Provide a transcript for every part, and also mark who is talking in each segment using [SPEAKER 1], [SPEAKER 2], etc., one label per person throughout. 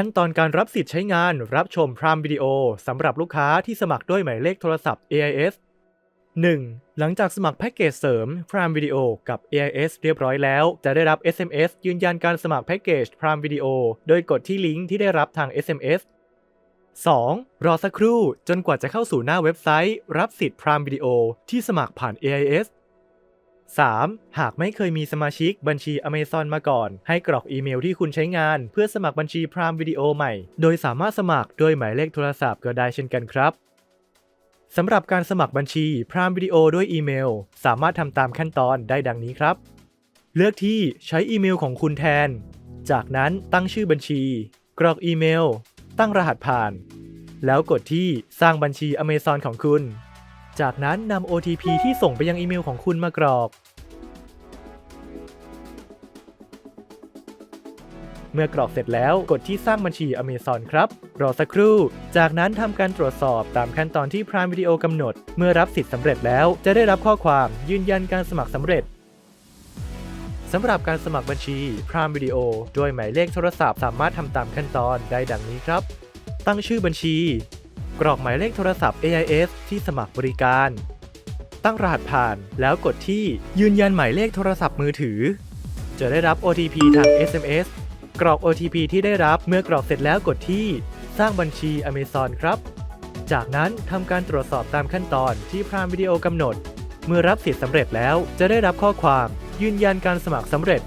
[SPEAKER 1] ขั้นตอนการรับสิทธิ์ใช้งานรับชมพรามวิดีโอสำหรับลูกค้าที่สมัครด้วยหมายเลขโทรศัพท์ AIS 1. หลังจากสมัครแพ็กเกจเสริม Prime Video กับ AIS เรียบร้อยแล้ว จะได้รับ SMS ยืนยันการสมัครแพ็กเกจ Prime Video โดยกดที่ลิงก์ที่ได้รับทาง SMS 2. รอสักครู่จนกว่าจะเข้าสู่หน้าเว็บไซต์ รับสิทธิ์ Prime Video ที่สมัครผ่าน AIS 3. หากไม่เคยมีสมาชิกบัญชี Amazon มาก่อน ให้กรอกอีเมลที่คุณใช้งาน เพื่อสมัครบัญชี Prime Video ใหม่ โดยสามารถสมัครด้วยหมายเลขโทรศัพท์ก็ได้เช่นกันครับสำหรับการสมัครบัญชี Prime Video ด้วยอีเมล สามารถทำตามขั้นตอนได้ดังนี้ครับ เลือกที่ใช้อีเมลของคุณแทน จากนั้นตั้งชื่อบัญชี กรอกอีเมล ตั้งรหัสผ่าน แล้วกดที่สร้างบัญชี Amazon ของคุณ จากนั้นนำ OTP ที่ส่งไปยังอีเมลของคุณมากรอก เมื่อกรอกเสร็จแล้วกดที่สร้างบัญชี Amazon ครับ รอสักครู่ จากนั้นทำการตรวจสอบตามขั้นตอนที่ Prime Video กำหนด เมื่อรับสิทธิ์สำเร็จแล้วจะได้รับข้อความยืนยันการสมัครสำเร็จสำหรับการสมัครบัญชี Prime Video ด้วยหมายเลขโทรศัพท์สามารถทำตามขั้นตอนได้ดังนี้ครับ ตั้งชื่อบัญชี กรอกหมายเลขโทรศัพท์ AIS ที่สมัครบริการ ตั้งรหัสผ่านแล้วกดที่ยืนยันหมายเลขโทรศัพท์มือถือ จะได้รับ OTP ทาง SMS กรอก OTP ที่ได้รับเมื่อกรอกเสร็จแล้วกดที่สร้างบัญชี Amazon ครับ จากนั้นทำการตรวจสอบตามขั้นตอนที่ Prime Video กำหนด เมื่อรับสิทธิ์สำเร็จแล้วจะได้รับข้อความ ยืนยันการสมัครสำเร็จ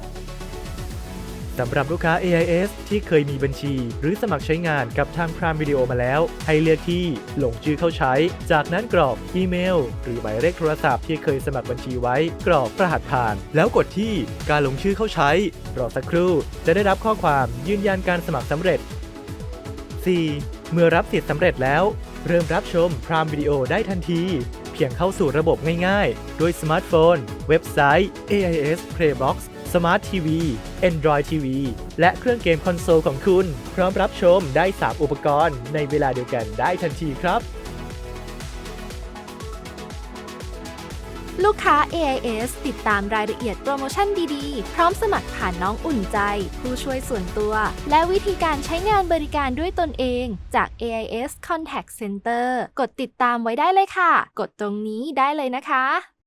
[SPEAKER 1] สำหรับลูกค้า AIS ที่เคยมีบัญชี หรือสมัครใช้งานกับทาง Prime Video มาแล้ว ให้เลือกที่หลงชื่อเข้าใช้ จากนั้นกรอกอีเมล หรือหมายเลขโทรศัพท์ที่เคยสมัครบัญชีไว้ กรอกรหัสผ่าน แล้วกดที่การลงชื่อเข้าใช้ รอสักครู่ จะได้รับข้อความยืนยันการสมัครสำเร็จ 4. เมื่อรับสิทธิ์สำเร็จแล้ว เริ่มรับชม Prime Video ได้ทันที เพียงเข้าสู่ระบบง่ายๆ ด้วยสมาร์ทโฟน เว็บไซต์ AIS Playbox Smart TV Android TV และเครื่องเกมคอนโซลของคุณ พร้อมรับชมได้ 3 อุปกรณ์ในเวลาเดียวกันได้ทันทีครับ
[SPEAKER 2] ลูกค้า AIS ติดตามรายละเอียดโปรโมชั่นดีๆ พร้อมสมัครผ่านน้องอุ่นใจ ผู้ช่วยส่วนตัว และวิธีการใช้งานบริการด้วยตนเองจาก AIS Contact Center กดติดตามไว้ได้เลยค่ะ กดตรงนี้ได้เลยนะคะ